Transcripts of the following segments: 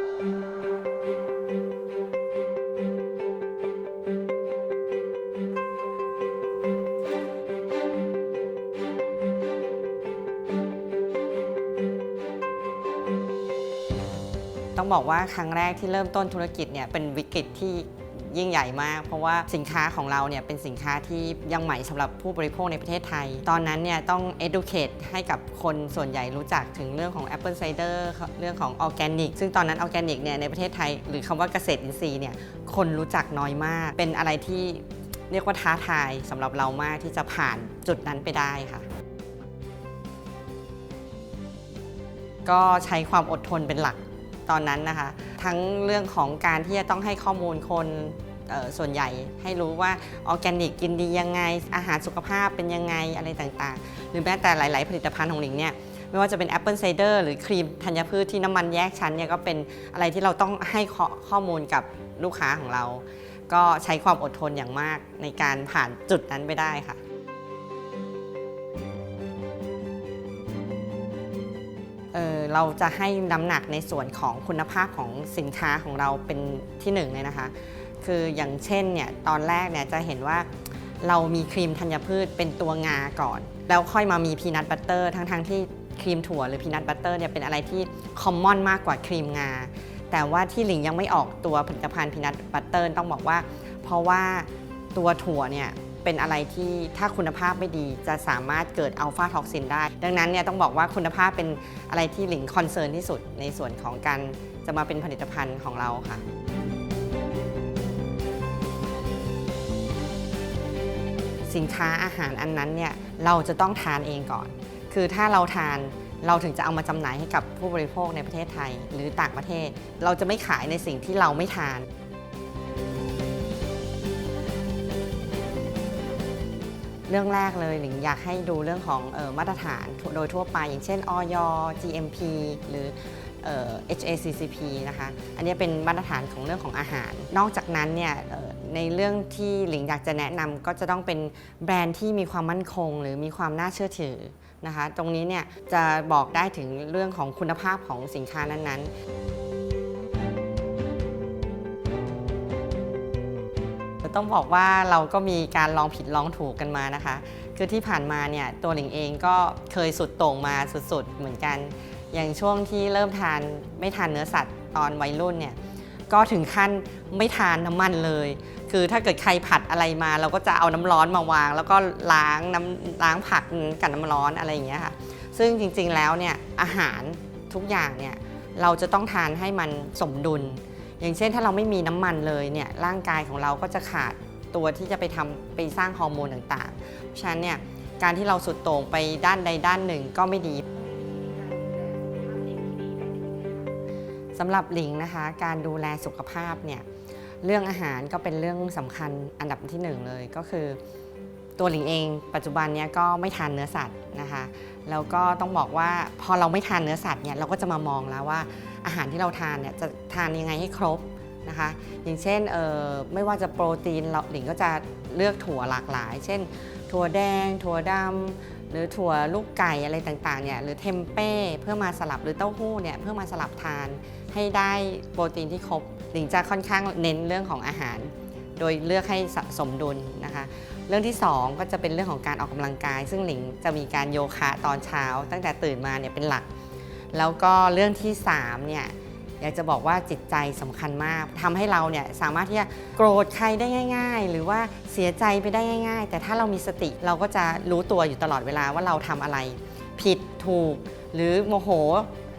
ต้องบอกว่าครั้งแรกที่เริ่มต้นธุรกิจเนี่ยเป็นวิกฤตที่ ยิ่งใหญ่มาก เพราะว่าสินค้าของเราเนี่ยเป็นสินค้าที่ยังใหม่สำหรับผู้บริโภคในประเทศไทย ตอนนั้นเนี่ยต้อง educate ให้กับคนส่วนใหญ่รู้จักถึงเรื่องของ Apple Cider เรื่องของออร์แกนิกซึ่งตอนนั้นออร์แกนิกเนี่ยในประเทศไทย หรือคำว่าเกษตรอินทรีย์เนี่ยคนรู้จักน้อยมาก เป็นอะไรที่เรียกว่าท้าทายสำหรับเรามากที่จะผ่านจุดนั้นไปได้ค่ะก็ใช้ความอดทนเป็นหลักตอนนั้นนะคะ ทั้งเรื่องของการที่จะต้องให้ข้อมูลคนส่วนใหญ่ให้รู้ว่าออร์แกนิกกินดียังไง อาหารสุขภาพเป็นยังไงอะไรต่างๆ หรือแม้แต่หลาย ๆ ผลิตภัณฑ์ของหลิงเนี่ยไม่ว่าจะเป็น Apple Cider หรือครีมธัญพืชที่น้ำมันแยกชั้นเนี่ยก็เป็นอะไรที่เราต้องให้ข้อข้อมูลกับลูกค้าของเรา ก็ใช้ความอดทนอย่างมากในการผ่านจุดนั้นไปได้ค่ะ เเราจะให้น้ำหนักในส่วนของคุณภาพของสินค้าของเราเป็นที่หนึ่งเลยนะคะ คืออย่างเช่นเนี่ยตอนแรกเนี่ยจะเห็นว่าเรามีครีมธัญพืชเป็นตัวงาก่อน แล้วค่อยมามีพีนัทบัตเตอร์ทั้งๆที่ครีมถั่วหรือพีนัทบัตเตอร์เนี่ยเป็นอะไรที่คอมมอนมากกว่าครีมงา แต่ว่าที่หลิงยังไม่ออกตัวผลิตภัณฑ์พีนัทบัตเตอร์ต้องบอกว่า เพราะว่าตัวถั่วเนี่ย เป็นอะไรที่ถ้าคุณภาพไม่ดีจะสามารถเกิดอัลฟาท็อกซินได้ ดังนั้นเนี่ยต้องบอกว่าคุณภาพเป็นอะไรที่หลิงคอนเซิร์นที่สุดในส่วนของการจะมาเป็นผลิตภัณฑ์ของเราค่ะสินค้าอาหารอันนั้นเนี่ยเราจะต้องทานเองก่อน คือถ้าเราทานเราถึงจะเอามาจำหน่ายให้กับผู้บริโภคในประเทศไทย หรือต่างประเทศ เราจะไม่ขายในสิ่งที่เราไม่ทาน เรื่องแรกเลยหลิงอยากให้ดูเรื่องของออมาตรฐานโดยทั่วไป อย่างเช่นออย GMP หรือออ HACCP นะคะ อันนี้เป็นมาตรฐานของเรื่องของอาหาร นอกจากนั้นเนี่ยในเรื่องที่หลิงอยากจะแนะนำก็จะต้องเป็นแบรนด์ที่มีความมั่นคง หรือมีความน่าเชื่อถือนะคะ ตรงนี้เนี่ยจะบอกได้ถึงเรื่องของคุณภาพของสินค้านั้นๆ ต้องบอกว่าเราก็มีการลองผิดลองถูกกันมานะคะ คือที่ผ่านมาเนี่ยตัวหลิงเองก็เคยสุดโต่งมาสุดๆ เหมือนกัน อย่างช่วงที่เริ่มทานไม่ทานเนื้อสัตว์ตอนวัยรุ่นเนี่ยก็ถึงขั้นไม่ทานน้ำมันเลย คือถ้าเกิดใครผัดอะไรมา เราก็จะเอาน้ำร้อนมาวาง แล้วก็ล้างน้ำล้างผักกับน้ำร้อนอะไรอย่างเงี้ยค่ะ ซึ่งจริงๆแล้วเนี่ยอาหารทุกอย่างเนี่ยเราจะต้องทานให้มันสมดุล อย่างเช่นถ้าเราไม่มีน้ำมันเลยเนี่ยร่างกายของเราก็จะขาดตัวที่จะไปทำไปสร้างฮอร์โมนต่างๆ เพราะฉะนั้นเนี่ยการที่เราสุดโต่งไปด้านใดด้านหนึ่งก็ไม่ดีสำหรับหลิงนะคะ การดูแลสุขภาพเนี่ยเรื่องอาหารก็เป็นเรื่องสำคัญอันดับที่หนึ่งเลยก็คือ ตัวหลิงเอง ปัจจุบันเนี้ยก็ไม่ทานเนื้อสัตว์นะคะแล้วก็ต้องบอกว่าพอเราไม่ทานเนื้อสัตว์เนี่ยเราก็จะมามองแล้วว่าอาหารที่เราทานเนี่ยจะทานยังไงให้ครบนะคะ อย่างเช่นเอ่อไม่ว่าจะโปรตีนเราหลิงก็จะเลือกถั่วหลากหลาย เช่น ถั่วแดง ถั่วดำหรือถั่วลูกไก่อะไรต่างๆเนี่ยหรือเทมเป้เพื่อมาสลับหรือเต้าหู้เนี่ยเพื่อมาสลับทานให้ได้โปรตีนที่ครบหลิงจะค่อนข้างเน้นเรื่องของอาหาร โดยเลือกให้สสมดุลนะคะ เรื่องที่ 2 ก็จะเป็นเรื่องของการออกกำลังกาย ซึ่งหลิงจะมีการโยคะตอนเช้า ตั้งแต่ตื่นมาเนี่ยเป็นหลัก แล้วก็เรื่องที่3เนี่ยอยากจะบอกว่าจิตใจสำคัญมากทำให้เราเนี่ยสามารถที่จะโกรธใครได้ง่าย ๆ หรือว่าเสียใจไปได้ง่าย ๆ แต่ถ้าเรามีสติเราก็จะรู้ตัวอยู่ตลอดเวลาว่าเราทำอะไร ผิดถูก หรือโมโห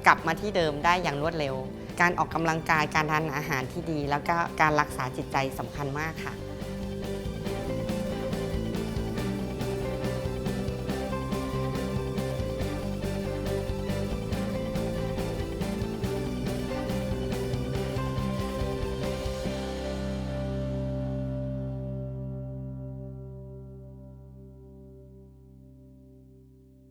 กลับมาที่เดิมได้อย่างรวดเร็ว การออกกำลังกายการทานอาหารที่ดี แล้วก็การรักษาจิตใจสำคัญมากค่ะ